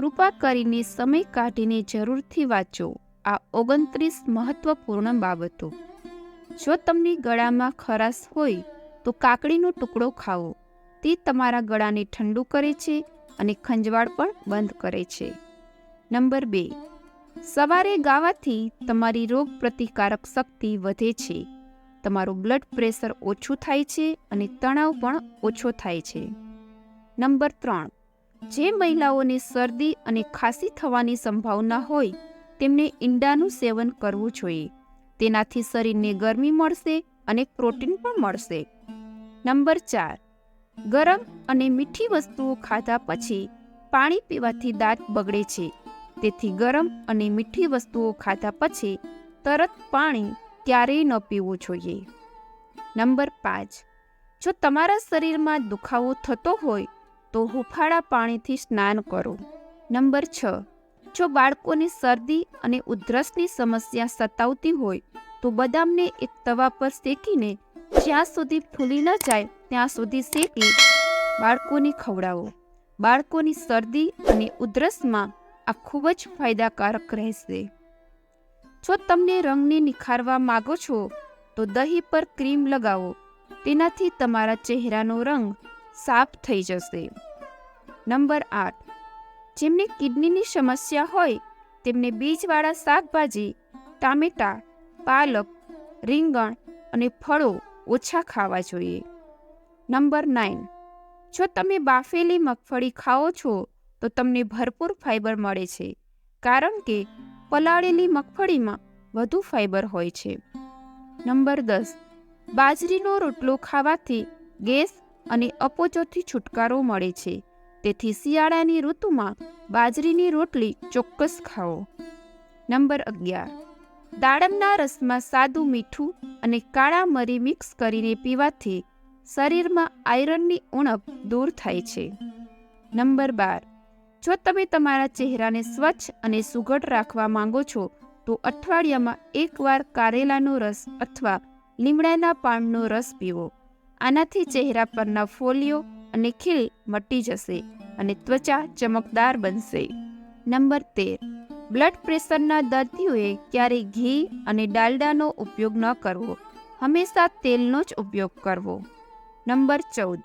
કૃપા કરીને સમય કાઢીને જરૂરથી વાંચો. આ ઓગણત્રીસ મહત્વપૂર્ણ બાબતો. જો તમને ગળામાં ખરાશ હોય, તો કાકડીનો ટુકડો ખાઓ. તે તમારા ગળાને ઠંડુ કરે છે અને ખંજવાળ પણ બંધ કરે છે. નંબર બે. સવારે ગાવાથી તમારી રોગ પ્રતિકારક શક્તિ વધે છે. તમારું બ્લડ પ્રેશર ઓછું થાય છે અને તણાવ પણ ઓછો થાય છે. નંબર ત્રણ. જે મહિલાઓને શરદી અને ખાંસી થવાની સંભાવના હોય, તેમને ઈંડાનું સેવન કરવું જોઈએ. તેનાથી શરીરને ગરમી મળશે અને પ્રોટીન પણ મળશે. નંબર ચાર, ગરમ અને મીઠી વસ્તુઓ ખાધા પછી પાણી પીવાથી દાંત બગડે છે. તેથી ગરમ અને મીઠી વસ્તુઓ ખાધા પછી તરત પાણી ક્યારેય ન પીવું જોઈએ. નંબર પાંચ, જો તમારા શરીરમાં દુખાવો થતો હોય તો હુફાળા પાણીથી સ્નાન કરો. નંબર છ. જો બાળકોને શરદી અને ઉધરસની સમસ્યા સતાવતી હોય, તો બદામને એક તવા પર શેકીને જ્યાં સુધી ફૂલી ન જાય ત્યાં સુધી શેકી બાળકોને ખવડાવો. બાળકોની શરદી અને ઉધરસમાં આ ખૂબ જ ફાયદાકારક રહેશે. જો તમને રંગને નિખારવા માગો છો, તો દહીં પર ક્રીમ લગાવો. તેનાથી તમારા ચહેરાનો રંગ સાફ થઈ જશે. નંબર આઠ. જેમને કિડનીની સમસ્યા હોય, તેમને બીજવાળા શાકભાજી, ટામેટાં, પાલક, રીંગણ અને ફળો ઓછા ખાવા જોઈએ. Number nine. જો તમે બાફેલી મગફળી ખાઓ છો, તો તમને ભરપૂર ફાઇબર મળે છે, કારણ કે પલાળેલી મગફળીમાં વધુ ફાઇબર હોય છે. નંબર દસ. બાજરીનો રોટલો ખાવાથી ગેસ અને અપોચોથી છુટકારો મળે છે. તેથી શિયાળાની ઋતુમાં બાજરીની રોટલી ચોક્કસ ખાઓ. નંબર અગિયાર. દાડમના રસમાં સાદું મીઠું અને કાળા મરી મિક્સ કરીને પીવાથી શરીરમાં આયરનની ઉણપ દૂર થાય છે. નંબર બાર. જો તમે તમારા ચહેરાને સ્વચ્છ અને સુઘડ રાખવા માંગો છો, તો અઠવાડિયામાં એકવાર કારેલાનો રસ અથવા લીમડાના પાનનો રસ પીવો. આનાથી ચહેરા પરના ફોલિયો અને ખીલ મટી જશે અને ત્વચા ચમકદાર બનશે. નંબર તેર. બ્લડ પ્રેશરના દર્દીઓએ ક્યારેય ઘી અને ડાલડાનો ઉપયોગ ન કરવો. હંમેશા તેલનો જ ઉપયોગ કરવો. નંબર ચૌદ.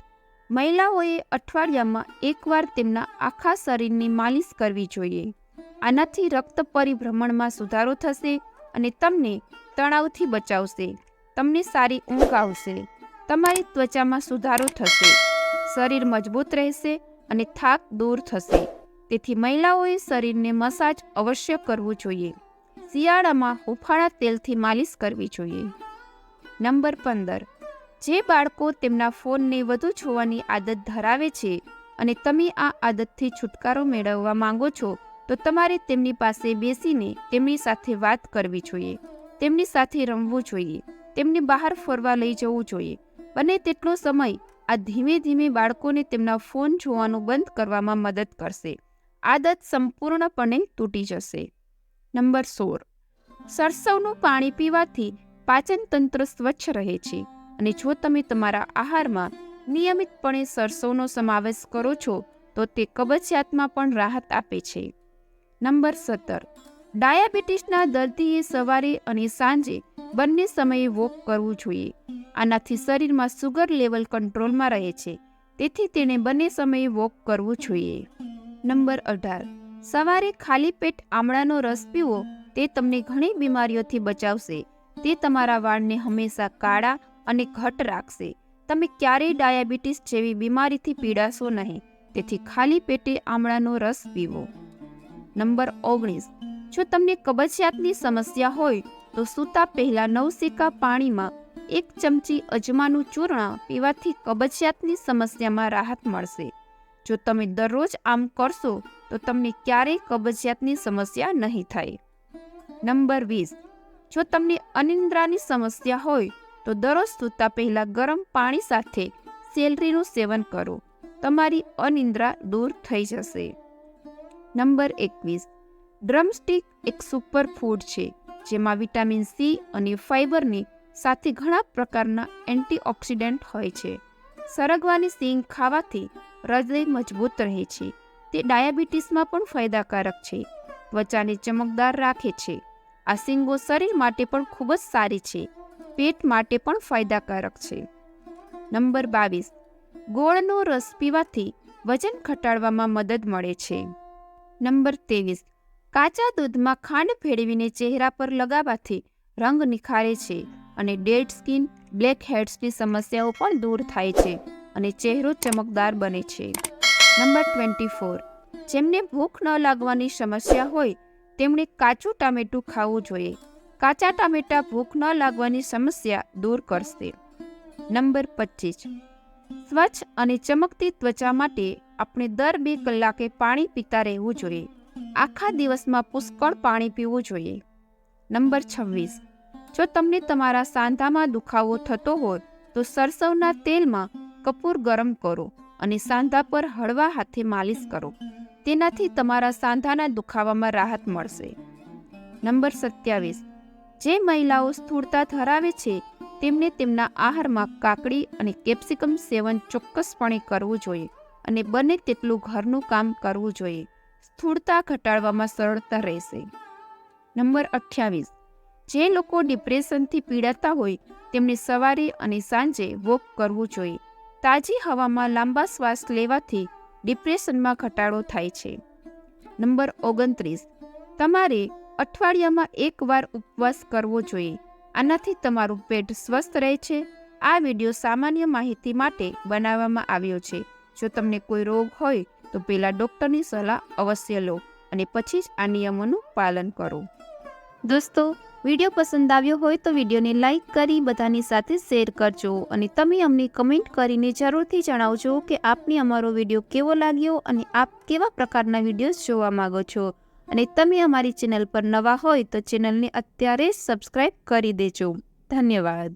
મહિલાઓએ અઠવાડિયામાં એકવાર તેમના આખા શરીરની માલિશ કરવી જોઈએ. આનાથી રક્ત પરિભ્રમણમાં સુધારો થશે અને તમને તણાવથી બચાવશે. તમને સારી ઊંઘ આવશે. તમારી ત્વચામાં સુધારો થશે. શરીર મજબૂત રહેશે અને થાક દૂર થશે. તેથી મહિલાઓએ શરીરને મસાજ અવશ્ય કરવું જોઈએ. શિયાળામાં હુફાળા તેલથી માલિશ કરવી જોઈએ. નંબર પંદર. જે બાળકો તેમના ફોનને વધુ જોવાની આદત ધરાવે છે અને તમે આ આદતથી છુટકારો મેળવવા માંગો છો, તો તમારે તેમની પાસે બેસીને તેમની સાથે વાત કરવી જોઈએ. તેમની સાથે રમવું જોઈએ. તેમને બહાર ફરવા લઈ જવું જોઈએ. બને તેટલો સમય આ ધીમે ધીમે બાળકોને તેમના ફોન જોવાનું બંધ કરવામાં મદદ કરશે. આદત સંપૂર્ણપણે તૂટી જશે. નંબર સોળ. સરસવનું પાણી પીવાથી પાચન તંત્ર સ્વચ્છ રહે છે અને જો તમે તમારા આહારમાં નિયમિતપણે સરસવનો સમાવેશ કરો છો, તો તે કબજિયાતમાં પણ રાહત આપે છે. નંબર સત્તર. ડાયાબિટીસના દર્દીએ સવારે અને સાંજે બંને સમયે વોક કરવું જોઈએ. આનાથી શરીરમાં સુગર લેવલ કંટ્રોલમાં રહે છે. તેથી તેણે બંને સમયે વોક કરવું જોઈએ. નંબર અઢાર. સવારે ખાલી પેટ આમળાનો રસ પીવો, તે તમને ઘણી બીમારીઓથી બચાવશે. તે તમારા વાળને હંમેશા કાળા અને ઘટ રાખશે. તમે ક્યારેય ડાયાબિટીસ જેવી બીમારીથી પીડાશો નહીં. તેથી ખાલી પેટે આમળાનો રસ પીવો. નંબર ઓગણીસ. જો તમને કબજિયાતની સમસ્યા હોય તો સૂતા પહેલા નવસેકા પાણીમાં એક ચમચી અજમાનું ચૂર્ણ પીવાથી કબજિયાતની સમસ્યામાં રાહત મળશે. જો તમે દરરોજ આમ કરશો, તો તમને ક્યારેય કબજિયાતની સમસ્યા નહીં થાય. નંબર વીસ. જો તમને અનિંદ્રાની સમસ્યા હોય, તો દરરોજ સૂતા પહેલાં ગરમ પાણી સાથે સેલરીનું સેવન કરો. તમારી અનિંદ્રા દૂર થઈ જશે. નંબર એકવીસ. ડ્રમસ્ટિક એક સુપર ફૂડ છે. જેમાં વિટામિન સી અને ફાઇબરની સાથે ઘણા પ્રકારના એન્ટીઓક્સિડન્ટ હોય છે. સરગવાની સિંગ ખાવાથી હૃદય મજબૂત રહે છે. તે ડાયાબિટીસમાં પણ ફાયદાકારક છે. ત્વચાને ચમકદાર રાખે છે. આ સિંગો શરીર માટે પણ ખૂબ જ સારી છે. પેટ માટે પણ ફાયદાકારક છે. નંબર બાવીસ. ગોળનો રસ પીવાથી વજન ઘટાડવામાં મદદ મળે છે. નંબર ત્રેવીસ. કાચા દૂધમાં ખાંડ ભેળવીને ચહેરા પર લગાવવાથી રંગ નિખારે છે અને ડેડ સ્કિન, બ્લેક હેડ્સની સમસ્યાઓ પણ દૂર થાય છે અને ચહેરો ચમકદાર બને છે. Number twenty four. જેમને ભૂખ ન લાગવાની સમસ્યા હોય, તેમણે કાચું ટામેટું ખાવું જોઈએ. કાચા ટામેટા ભૂખ ન લાગવાની સમસ્યા દૂર કરશે. નંબર પચીસ. સ્વચ્છ અને ચમકતી ત્વચા માટે આપણે દર બે કલાકે પાણી પીતા રહેવું જોઈએ. આખા દિવસમાં પુષ્કળ પાણી પીવું જોઈએ. નંબર છવ્વીસ. જો તમને તમારા સાંધામાં દુખાવો થતો હોય, તો સરસવના તેલમાં કપૂર ગરમ કરો અને સાંધા પર હળવા હાથે માલિશ કરો. તેનાથી તમારા સાંધાના દુખાવામાં રાહત મળશે. નંબર સત્યાવીસ. જે મહિલાઓ સ્થૂળતા ધરાવે છે, તેમને તેમના આહારમાં કાકડી અને કેપ્સિકમ સેવન ચોક્કસપણે કરવું જોઈએ અને બને તેટલું ઘરનું કામ કરવું જોઈએ. સ્થૂળતા ઘટાડવામાં સરળતા રહેશે. નંબર અઠ્યાવીસ. જે લોકો ડિપ્રેશનથી પીડાતા હોય, તેમને સવારે અને સાંજે વોક કરવું જોઈએ. તાજી હવામાં લાંબા શ્વાસ લેવાથી ડિપ્રેશનમાં ઘટાડો થાય છે. નંબર ઓગણત્રીસ. તમારે અઠવાડિયામાં એકવાર ઉપવાસ કરવો જોઈએ. આનાથી તમારું પેટ સ્વસ્થ રહે છે. આ વીડિયો સામાન્ય માહિતી માટે બનાવવામાં આવ્યો છે. જો તમને કોઈ રોગ હોય તો પહેલાં ડૉક્ટરની સલાહ અવશ્ય લો અને પછી જ આ નિયમોનું પાલન કરો. દોસ્તો, વીડિયો પસંદ આવ્યો હોય તો વિડીયોને લાઇક કરી બધાની સાથે શેર કરજો અને તમે અમને કમેન્ટ કરીને જરૂરથી જણાવજો કે આપને અમારો વીડિયો કેવો લાગ્યો અને આપ કેવા પ્રકારના વિડીયોઝ જોવા માગો છો. અને તમે અમારી ચેનલ પર નવા હોય તો ચેનલને અત્યારે જ સબસ્ક્રાઈબ કરી દેજો. ધન્યવાદ.